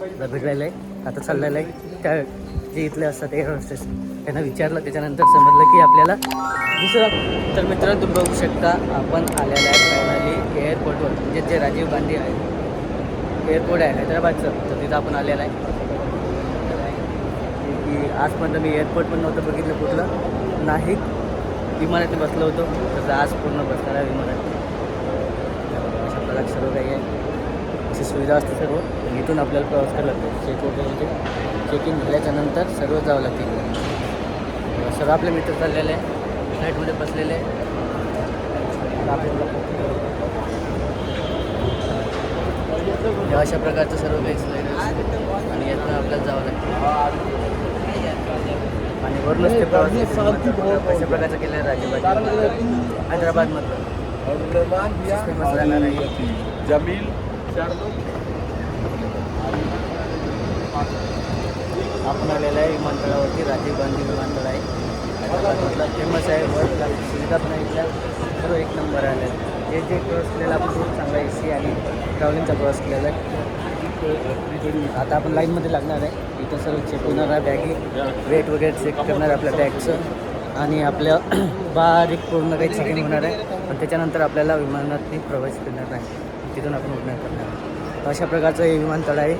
आता आहे. आता चाललेलं आहे. त्या जे इथले असतात एअर होस्टेस त्यांना विचारलं. त्याच्यानंतर समजलं की आपल्याला दुसरं तर मित्रांनो तुम्ही बघू शकता आपण आलेलं आहे फायनली एअरपोर्टवर म्हणजे जे राजीव गांधी आहे एअरपोर्ट आहे हैदराबादचं. तर तिथं आपण आलेलं आहे. की आजपर्यंत मी एअरपोर्ट पण नव्हतं बघितलं कुठलं. नाही विमानात बसलो होतो. तसं आज पूर्ण बसणार आहे विमानात. अशा प्रकारे सर्व काही आहे. अशी सुविधा असते सर्व. इथून आपल्याला प्रवास करायला लागतो. चेक वगैरे होते. चेक इन झाल्याच्यानंतर सर्व जावं लागते सर्व आपले मित्र चाललेले आहे. फ्लाईटमध्ये बसलेले अशा प्रकारचं सर्व काही आणि यातनं आपल्याला जावं लागतं. आणि वरूनच ते प्रवास. कशा प्रकारचं केलं आहे राजीबाजी हैदराबादमधलं फेमस राहणार आहे. जमील. आपण आलेलं आहे विमानतळावरती राजीव गांधी विमानतळ आहे. हैदराबादमधला फेमस आहे वर्ल्ड क्लास सुविधा पण इथल्या सर्व एक नंबर आले जे जे प्रवास केलेला आपण खूप चांगला ए सी आणि ट्रॅव्हलिंगचा प्रवास केलेला आहे आता आपण लाईनमध्ये लागणार आहे. इथं सर्व चेक होणार आहे. बॅगी वेट वगैरे चेक करणार आहे आपल्या बॅगचं आणि आपल्या बारीक पूर्ण काही चेकिंग होणार आहे. पण त्याच्यानंतर आपल्याला विमानातनी प्रवेश करणार नाही तिथून आपण उड्डाण करणार तर अशा प्रकारचं हे विमानतळ आहे.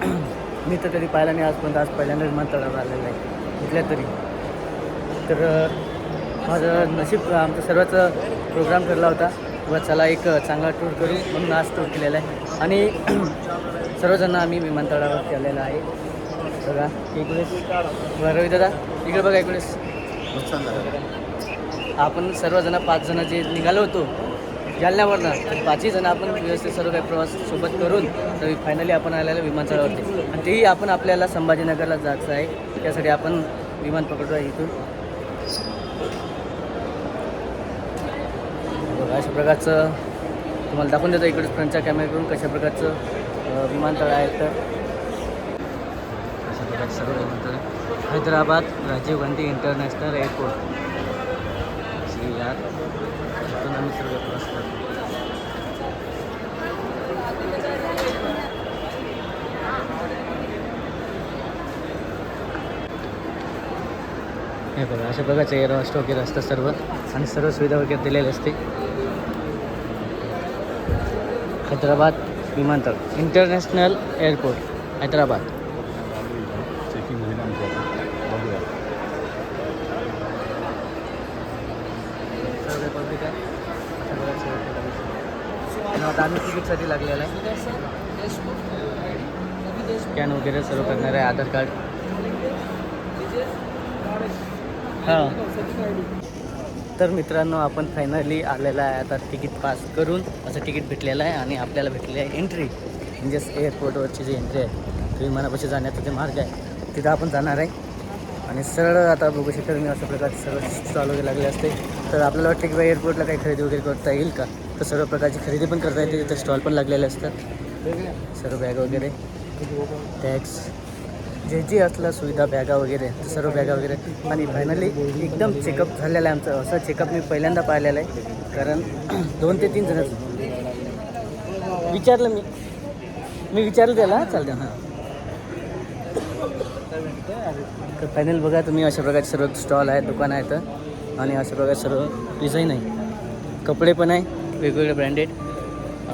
मी तर कधी पाहिला नाही आजपर्यंत. आज पहिल्यांदा विमानतळावर आलेलं आहे. कुठल्या तरी. तर माझं नशीब आमचा सर्वच प्रोग्राम ठरला होता. व चला एक चांगला टूर करू. म्हणून आज टूर केलेला आहे. आणि सर्वजण आम्ही विमानतळावर आलेला आहे. बघा इकडे बरं रवी दादा इकडे बघा इकडे आपण सर्वजण पाच जण जे निघालो होतो जालन्यावरनं पाचही जण आपण व्यवस्थित सर्व काही प्रवास सोबत करून तर फायनली आपण आलेलं विमानतळावरती. आणि तेही आपण आपल्याला संभाजीनगरला जायचं आहे. त्यासाठी आपण विमान पकडतो आहे इथून अशा प्रकारचं तुम्हाला दाखवून देतो इकडे फ्रंटच्या कॅमेऱ्याकडून कशा प्रकारचं विमानतळ आहे तर. अशा प्रकारचं सर्व विमानतळ. हैदराबाद राजीव गांधी इंटरनॅशनल एअरपोर्ट श्रीयार इथून असतात हे बघा अशा प्रकारचे एअर वगैरे असतं सर्व. आणि सर्व सुविधा वगैरे दिलेली असते. हैदराबाद विमानतळ इंटरनॅशनल एअरपोर्ट हैदराबाद. साठी लागलेला आहे? स्कॅन वगैरे सर्व करणार आहे आधार कार्ड. हां. तर मित्रांनो आपण फायनली आलेला आहे. आता तिकीट पास करून असं तिकीट भेटलेलं आहे आणि आपल्याला भेटलेली आहे एंट्री म्हणजेच एअरपोर्टवरची जी एंट्री आहे विमानापाशी जाण्याचा जे मार्ग आहे तिथं आपण जाणार आहे. आणि सरळ आता बघू शकतो मी अशा प्रकारचे सर्व चालू लागले असते. तर आपल्याला वाटतं की बा एअरपोर्टला काही खरेदी वगैरे करता येईल का? तर सर्व प्रकारची खरेदी पण करता येते. तिथे स्टॉल पण लागलेले असतात. सर्व बॅग वगैरे. टॅक्स जे जे असलं सुविधा बॅगा वगैरे सर्व बॅगा वगैरे. आणि फायनली एकदम चेकअप झालेलं आहे आमचं. असं चेकअप मी पहिल्यांदा पाहिलेलं आहे. कारण दोन ते तीन जण विचारलं मी. मी विचारलं त्याला हां चालतं हां. तर फायनल बघा तुम्ही अशा प्रकारचे सर्व स्टॉल आहेत दुकान आहेत. आणि अशा प्रकारे सर्व डिझाईन आहे. कपडे पण आहे. वेगवेगळे ब्रँडेड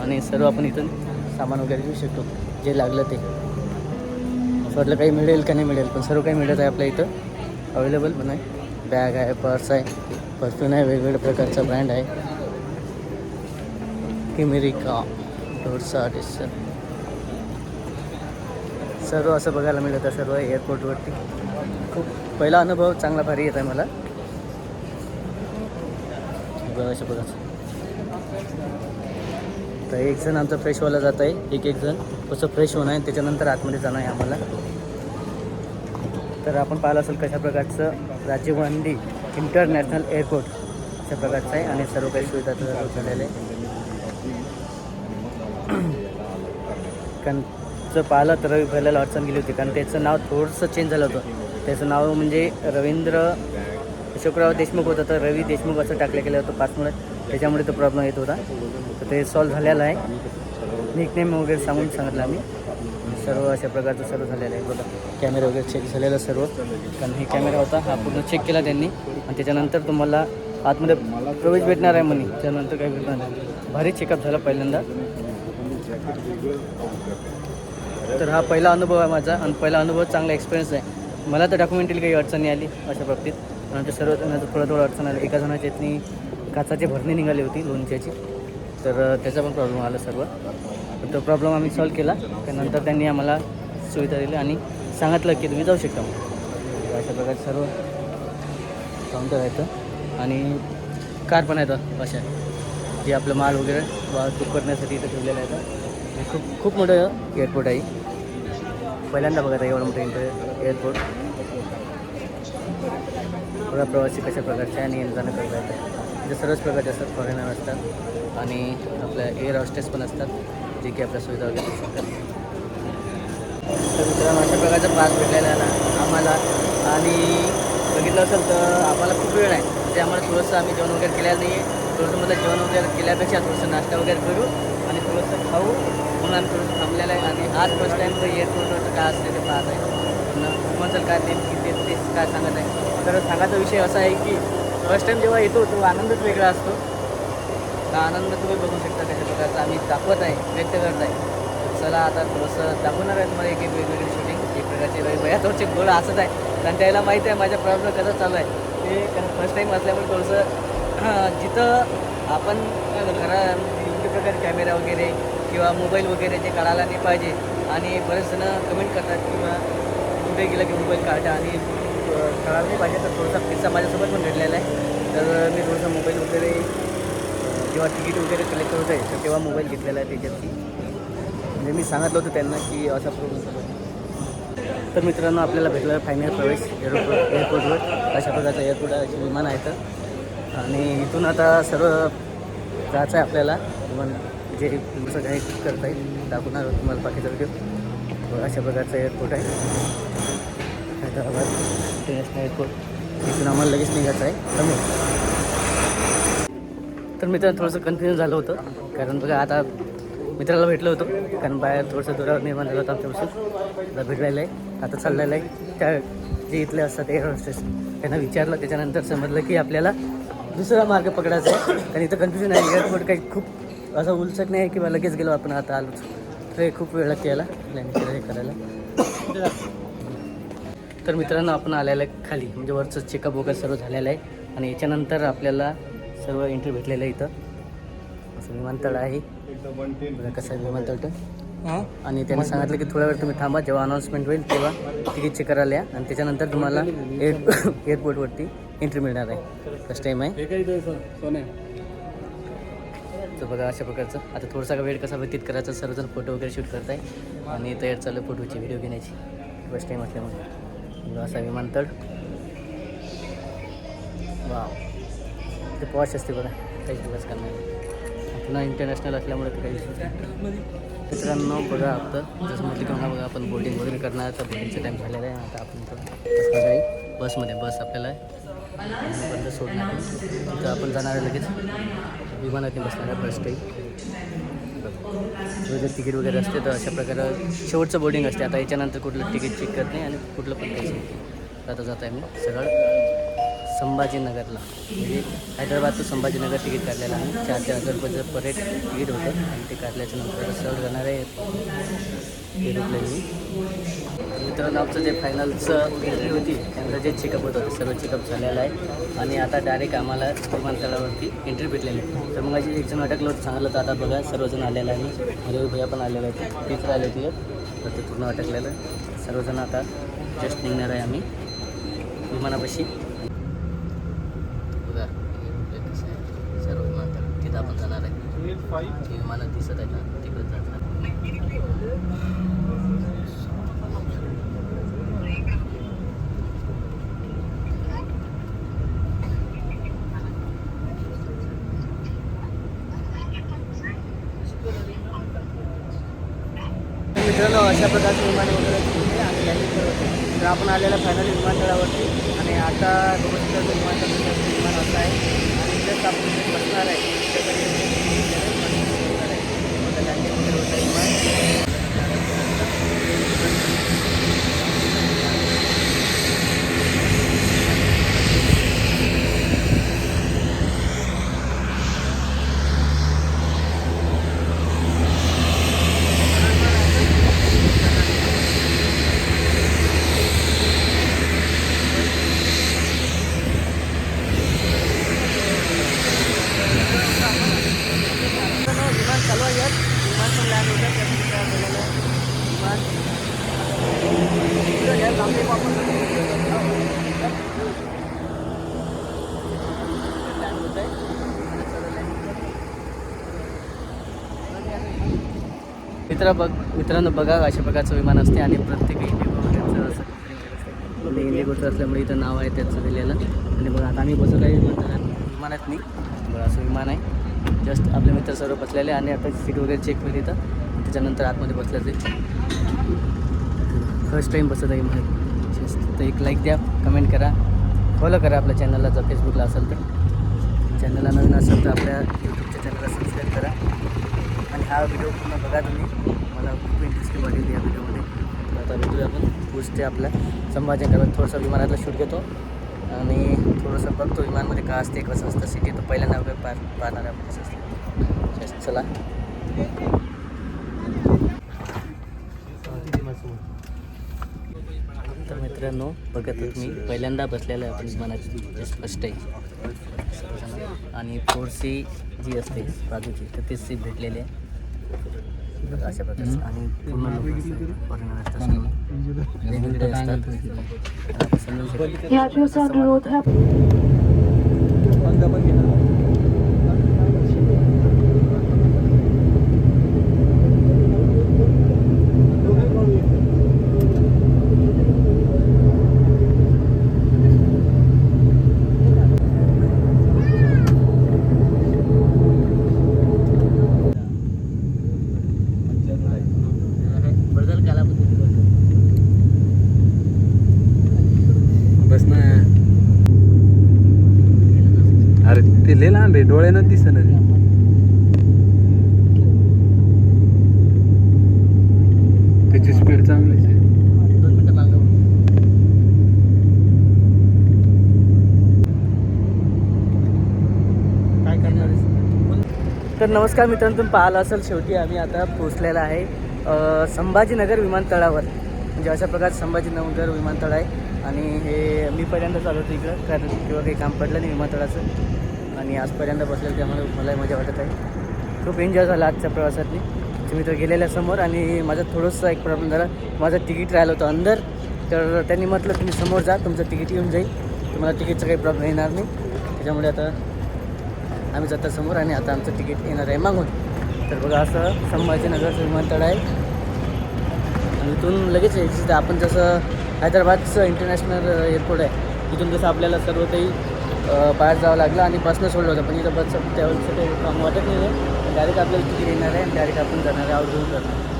आणि सर्व आपण इथून सामान वगैरे घेऊ शकतो. जे लागलं ते. असं वाटलं काही मिळेल का नाही मिळेल पण सर्व काही मिळत आहे आपल्या इथं. अवेलेबल पण आहे. बॅग आहे पर्स आहे. परफ्यूम आहे वेगवेगळ्या प्रकारचा ब्रँड आहे. इमेरिका डोरसा डिस्सा सर्व असं बघायला मिळतं सर्व एअरपोर्टवरती खूप पहिला अनुभव चांगला भारी येत आहे मला. बघायचं बघायचं तर एक जण आमचा फ्रेश व्हायला जात आहे. एक एक जण. कसं फ्रेश होणं आहे. त्याच्यानंतर आतमध्ये जाणं आहे आम्हाला. तर आपण पाहिलं असेल कशा प्रकारचं राजीव गांधी इंटरनॅशनल एअरपोर्ट अशा प्रकारचं आहे आणि सर्व काही सुविधा झालेलं आहे कारण जर पाहिलं तर रवी भरलेला अडचण गेली होती. कारण त्याचं नाव थोडंसं चेंज झालं होतं. त्याचं नाव म्हणजे रवींद्र अशोकराव देशमुख होतं. तर रवी देशमुख असं टाकलं गेलं होतं पासमुळे त्याच्यामुळे तो प्रॉब्लेम येत होता. तर ते सॉल्व्ह झालेला आहे. निकनेम वगैरे सांगून सांगितलं आम्ही. सर्व अशा प्रकारचं सर्व झालेलं आहे. बघा कॅमेरा वगैरे चेक झालेला सर्व. कारण हे कॅमेरा होता हा पूर्ण चेक केला त्यांनी. आणि त्याच्यानंतर तुम्हाला आतमध्ये प्रवेश भेटणार आहे म्हणे. त्यानंतर काही भेटणार नाही. भारी चेकअप झाला पहिल्यांदा. तर हा पहिला अनुभव आहे माझा आणि पहिला अनुभव चांगला एक्सपिरियन्स आहे. मला तर डॉक्युमेंटरी काही अडचणी आली अशा बाबतीत. नंतर सर्व थोडं थोडं अडचण आली. एका जणाच्या इथनी काचाची भरणी निघाली होती लोणच्याची तर त्याचा पण प्रॉब्लेम आला सर्व. तो प्रॉब्लेम आम्ही सॉल्व केला. त्यानंतर त्यांनी आम्हाला सुविधा दिली आणि सांगितलं की तुम्ही जाऊ शकता अशा प्रकारे सर्व काउंटर आहेत. आणि कार पण आहेत अशा. जे आपलं माल वगैरे वाहतूक करण्यासाठी इथं ठेवलेलं आहे. खूप खूप मोठं एअरपोर्ट आहे. पहिल्यांदा बघत आहे एवढं मोठं इंटर एअरपोर्ट बघा प्रवासी कशा प्रकारचे आणि येणं जाणं करता येतं म्हणजे सर्वच प्रकारचे असतात फॉरेनर असतात आणि आपल्या एअर हॉस्टेस पण असतात जे की आपल्या सुविधा वगैरे देऊ शकतात. तर मित्रांनो अशा प्रकारचा पास भेटलेला ना आम्हाला आणि बघितलं असेल तर आम्हाला खूप वेळ आहे म्हणजे आम्हाला थोडंसं आम्ही जेवण वगैरे केलेलं नाही आहे थोडंसं मला जेवण वगैरे केल्यापेक्षा थोडंसं नाश्ता वगैरे करू आणि थोडंसं खाऊ. म्हणून आम्ही थोडंसं थांबलेलं आहे आणि आज फर्स्ट टाईम एअरपोर्टवरचं काय असते ते पाहत आहे. म्हणतात काय ते ते तेच काय सांगत आहे. तर सांगायचा विषय असा आहे की फर्स्ट टाईम जेव्हा येतो तो आनंदच वेगळा असतो. हा आनंद तुम्ही बघू शकता कशा प्रकारचा. आम्ही दाखवत आहे व्यक्त करत आहे. चला आता थोडंसं दाखवणार आहे तुम्हाला एक एक वेगवेगळी शूटिंग एक प्रकारचे वयातवरचे गोळ असत आहे. कारण त्याला माहिती आहे माझ्या प्रॉब्लेम कसं चालू आहे. ते फर्स्ट टाईम असल्यामुळे थोडंसं जिथं आपण घरा योग्य प्रकारे कॅमेरा वगैरे किंवा मोबाईल वगैरे जे काढायला नाही पाहिजे आणि बरेच जण कमेंट करतात किंवा कुठे गेलं की मोबाईल काढा आणि अं, नाही पाहिजे तर थोडासा किस्सा माझ्यासोबत पण घडलेला आहे. तर मी थोडंसं मोबाईल वगैरे जेव्हा तिकीट वगैरे कलेक्ट होत आहे तर तेव्हा मोबाईल घेतलेला आहे त्याच्यावरती म्हणजे मी सांगितलं होतं त्यांना की असा प्रॉब्लेम तर मित्रांनो आपल्याला भेटला फायनल प्रवेश एअरपोर्ट एअरपोर्टवर अशा प्रकारचं एअरपोर्ट असे विमान आहे तर आणि इथून आता सर्व जायचं आहे आपल्याला. विमान जे तुमचं काही करता येईल दाखवणार तुम्हाला बाकीचा व्हिडिओ अशा प्रकारचं एअरपोर्ट आहे. हैदराबाद इंटरनॅशनल एअरपोर्ट इथून आम्हाला लगेच निघायचं आहे. कमी. तर मित्रांनो थोडंसं कन्फ्युजन झालं होतं. कारण बघा आता मित्राला भेटलं होतं. कारण बाहेर थोडंसं दुरावर निर्माण झालं होतं आमच्यापासून. त्याला भेटलेलं आहे. आता चाललेलं आहे. त्या जे इथले असतात एअर होस्टेस त्यांना विचारलं. त्याच्यानंतर समजलं की आपल्याला दुसरा मार्ग पकडायचा आहे. कारण इथं कन्फ्युजन आहे. एअरपोर्ट काही खूप असं उलचक नाही आहे की बा लगेच गेलो आपण आता आलोच. तर खूप वेळ लागते याला. प्लॅन केलं हे करायला. तर मित्रांनो आपण आलेलं आहे खाली. म्हणजे वरचं चेकअप वगैरे सर्व झालेलं आहे. आणि याच्यानंतर आपल्याला सर्व एंट्री भेटलेलं आहे इथं. असं विमानतळ आहे. कसं आहे विमानतळ तर. आणि त्यांनी सांगितलं की थोडा वेळ तुम्ही थांबा जेव्हा अनाऊन्समेंट होईल तेव्हा तिकीट चेक करायला या. आणि त्याच्यानंतर तुम्हाला एअर एअरपोर्टवरती एंट्री मिळणार आहे. फर्स्ट टाईम आहे. तर बघा अशा प्रकारचं. आता थोडासा वेळ कसा व्यतीत करायचा सर्वजण फोटो वगैरे शूट करताय. आणि तयार चालू फोटोची व्हिडिओ घेण्याची. फर्स्ट टाईम असल्यामुळे. असा विमानतळ वाव ते पॉश असते बघा काहीच दिवस करणार पुन्हा इंटरनॅशनल असल्यामुळे ते काही विषय मित्रांनो बघा आता जसं म्हटलं की मला बघा आपण बोटिंग वगैरे करणार तर बोटिंगचा टाईम झालेला आहे आता आपण इथं बसमध्ये बस आपल्याला बंद सोडणार तर आपण जाणार आहे लगेच विमानातून बसणार आहे फर्स्ट टाईम जर तिकीट वगैरे असते तर अशा प्रकारे शेवटचं बोर्डिंग असते. आता याच्यानंतर कुठलं तिकीट चेक करत नाही आणि कुठलं पण काही आता जात आहे मी संभाजीनगरला. म्हणजे हैदराबाद टू संभाजीनगर तिकीट काढलेलं आहे. चार चार हजार रुपयाचं पर हेड तिकीट होतं. आणि ते काढल्याच्या नंतर सरळ जाणार आहे. एरोप्लेननी मित्रांनो आमचं जे फायनलचं एंट्री होती त्यांचं जे चेकअप होतं ते सर्व चेकअप झालेलं आहे. आणि आता डायरेक्ट आम्हाला विमानतळावरती एंट्री भेटलेली आहे. तर मग अशी एक जण अटकलं होतं सांगितलं तर आता बघा सर्वजण आलेलं आहे रवी म्हणजे भैया पण आलेला आहे तीच आले होती तर ते पूर्ण अटकलेलं सर्वजण आता जस्ट निघणार आहे आम्ही. विमानापाशी बघा हे कसं आहे सर्व विमानतळ तिथं आपण जाणार आहे ती विमानं दिसत आहे ना तिकडे जाणार मित्रांनो अशा प्रकारचे विमान वगैरे होते आणि लँडिंग करत होते. तर आपण आलेला फायनली विमानतळावरती. आणि आता तो विमानतळ विमान असं आहे. आणि जस्ट आपण बसणार आहे. naman. मित्र बघ मित्रांनो बघा अशा प्रकारचं विमान असते आणि प्रत्येक इंडिगो असं इंडिगोचं असल्यामुळे इथं नाव आहे त्याचं दिलेलं. आणि बघा आता आम्ही बसत आहे विमानात विमानात नाही बघा असं विमान आहे. जस्ट आपले मित्र सर्व बसलेले आणि आता सीट वगैरे चेक होईल इथं. त्याच्यानंतर आतमध्ये बसलं फर्स्ट टाईम बसत आहे विमानात तर एक लाईक द्या कमेंट करा. फॉलो करा आपल्या चॅनलला जर फेसबुकला असेल तर. चॅनलला नवीन असेल तर आपल्या यूट्यूबच्या चॅनलला सबस्क्राईब करा. आणि हा व्हिडिओ पूर्ण बघा तुम्ही. मला खूप इंटरेस्टिंग वाटेल या व्हिडिओमध्ये आता भेटूया आपण. पुढचे आपल्या संभाजीनगरमध्ये थोडंसं विमानातला शूट घेतो. आणि थोडंसं बघतो विमानमध्ये का असते कसं असतं. सिटी तर पहिल्यांदा वगैरे पाह पाहणार आहे आपण. कसं असतं Just चला. मित्रांनो बघतच मी पहिल्यांदा बसलेलं आहे आपण जस्ट फर्स्ट टाईम आणि फोर सी जी असते बाजूची तर तीच सीट भेटलेली आहे. अशा प्रकारचं आणि. वेगवेगळे असतात तर आपण समजून शकतो. यात्रेचा अनुरोध आहे बदल कालावधी बस ना अरे ते लय लहान रे डोळ्यानं दिसणार रे. त्याची स्पीड चांगलीच आहे. काय करणार तर नमस्कार मित्रांनो तुम्ही पाहिलं असेल शेवटी आम्ही आता पोचलेला आहे संभाजीनगर विमानतळावर. म्हणजे अशा प्रकारे संभाजीनगर विमानतळ आहे. आणि हे मी पहिल्यांदा चालू होतो इकडं कारण किंवा काही काम पडलं नाही विमानतळाचं. आणि आजपर्यंत बसलेलं त्यामुळे मलाही मजा वाटत आहे. खूप एन्जॉय झाला आजच्या प्रवासातनी तुम्ही मित्र गेलेल्या समोर आणि माझा थोडंसं एक प्रॉब्लेम झाला. माझं तिकीट राहिलं होतं अंदर. तर त्यांनी म्हटलं तुम्ही समोर जा तुमचं तिकीट येऊन जाईल. तुम्हाला तिकीटचा काही प्रॉब्लेम येणार नाही. त्याच्यामुळे आता आम्ही जाता समोर आणि आता आमचं तिकीट येणार आहे मागून. तर बघा असं संभाजीनगरचं विमानतळ आहे. आणि इथून लगेच आहे. आपण जसं हैदराबादचं इंटरनॅशनल एअरपोर्ट आहे तिथून जसं आपल्याला सर्व काही बाहेर जावं लागलं आणि बसनं सोडलं होतं. पण इथं बस त्यावेळेस काही काम वाटत नाही आहे. डायरेक्ट आपल्याला तिकीट येणार आहे आणि डायरेक्ट आपण जाणार आहे आउट घेऊन जाणार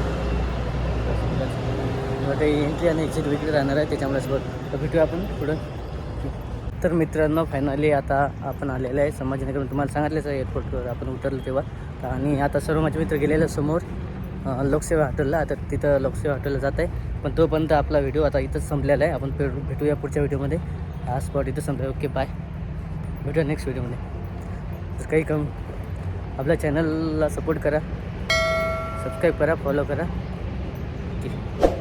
ते एंट्री आणि एक्झिट वेगळी राहणार आहे त्याच्यामुळेच बघ. तर भेटूया आपण पुढं. तर मित्रांनो फायनली आता आपण आलेलं आहे संभाजीनगर तुम्हाला सांगितलंच आहे एअरपोर्टवर आपण उतरलो तेव्हा. आणि आता सर्व माझे मित्र गेलेले समोर लोकसेवा हॉटेलला. आता तिथं लोकसेवा हॉटेलला जात आहे. पण तोपर्यंत आपला व्हिडिओ आता इथंच संपलेला आहे. आपण भेटूया पुढच्या व्हिडिओमध्ये. हा स्पॉट इथं संपला. ओके बाय भेटूया नेक्स्ट व्हिडिओमध्ये तर काही कम आपल्या चॅनलला सपोर्ट करा. सबस्क्राईब करा फॉलो करा. ठीक